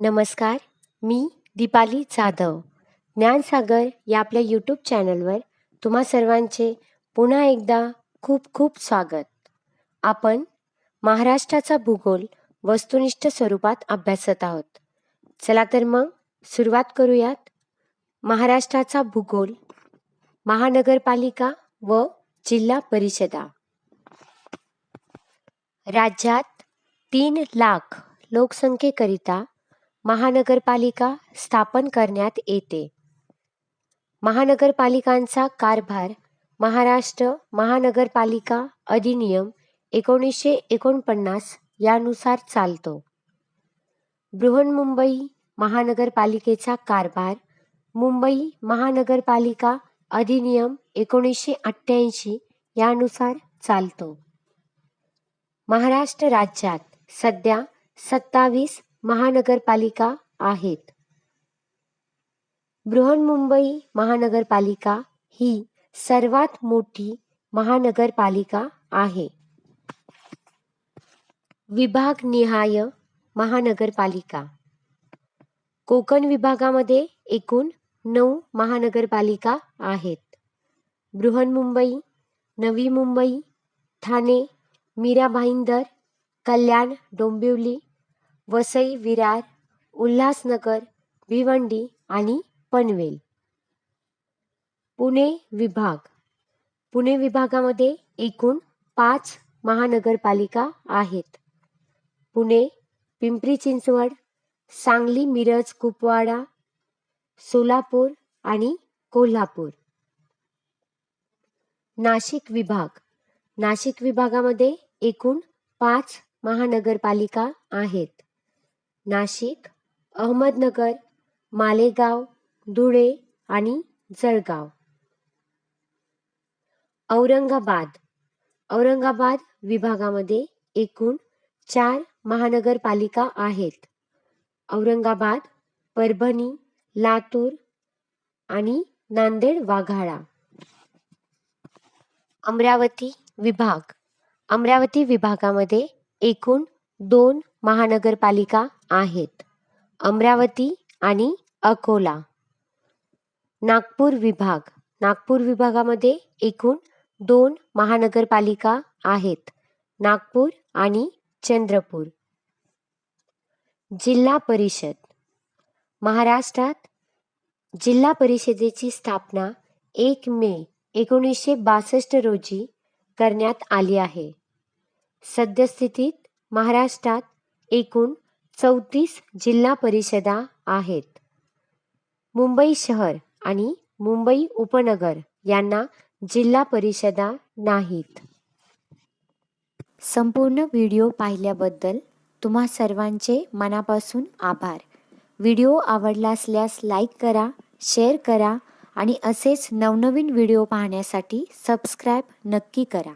नमस्कार मी दीपाली जाधव. ज्ञानसागर या आपल्या यूट्यूब चॅनलवर तुम्हा सर्वांचे पुन्हा एकदा खूप खूप स्वागत. आपण महाराष्ट्राचा भूगोल वस्तुनिष्ठ स्वरूपात अभ्यासत आहोत. चला तर मग सुरुवात करूयात. महाराष्ट्राचा भूगोल महानगरपालिका व जिल्हा परिषदा. राज्यात तीन लाख लोकसंख्येकरिता महानगरपालिका स्थापन करण्यात येते. महानगरपालिकांचा कारभार महाराष्ट्र महानगरपालिका अधिनियम एकोणीसशे एकोणपन्नास यानुसार चालतो. बृहन्मुंबई महानगरपालिकेचा कारभार मुंबई महानगरपालिका अधिनियम एकोणीसशे अठ्ठ्याऐंशी यानुसार चालतो. महाराष्ट्र राज्यात सध्या सत्तावीस महानगरपालिका आहेत. बृहन्मुंबई महानगरपालिका ही सर्वात मोठी महानगरपालिका आहे. विभागनिहाय महानगरपालिका. कोकण विभागामध्ये एकूण नऊ महानगरपालिका आहेत. बृहन्मुंबई नवी मुंबई ठाणे मीरा भाईंदर कल्याण डोंबिवली वसई विरार उल्हासनगर भिवंडी आणि पनवेल. पुणे विभाग. पुणे विभागामध्ये एकूण पाच महानगरपालिका आहेत. पुणे पिंपरी चिंचवड सांगली मिरज कुपवाडा सोलापूर आणि कोल्हापूर. नाशिक विभाग. नाशिक विभागामध्ये एकूण पाच महानगरपालिका आहेत. नाशिक अहमदनगर मालेगाव धुळे आणि जळगाव. औरंगाबाद. औरंगाबाद विभागामध्ये एकूण चार महानगरपालिका आहेत. औरंगाबाद परभणी लातूर आणि नांदेड वाघाळा. अमरावती विभाग. अमरावती विभागामध्ये एकूण दोन महानगरपालिका आहेत. अमरावती आणि अकोला. नागपूर विभाग. नागपूर विभागामध्ये एकूण दोन महानगरपालिका आहेत. नागपूर आणि चंद्रपूर. जिल्हा परिषद. महाराष्ट्रात जिल्हा परिषदेची स्थापना एक मे एकोणीसशे बासष्ट रोजी करण्यात आली आहे. सद्यस्थितीत महाराष्ट्रात एकूण चौतीस जिल्हा परिषदा आहेत. मुंबई शहर आणि मुंबई उपनगर यांना जिल्हा परिषदा नाहीत. संपूर्ण व्हिडिओ पाहिल्याबद्दल तुम्हा सर्वांचे मनापासून आभार. व्हिडिओ आवडला असल्यास लाईक करा शेअर करा आणि असेच नवनवीन व्हिडिओ पाहण्यासाठी सबस्क्राईब नक्की करा.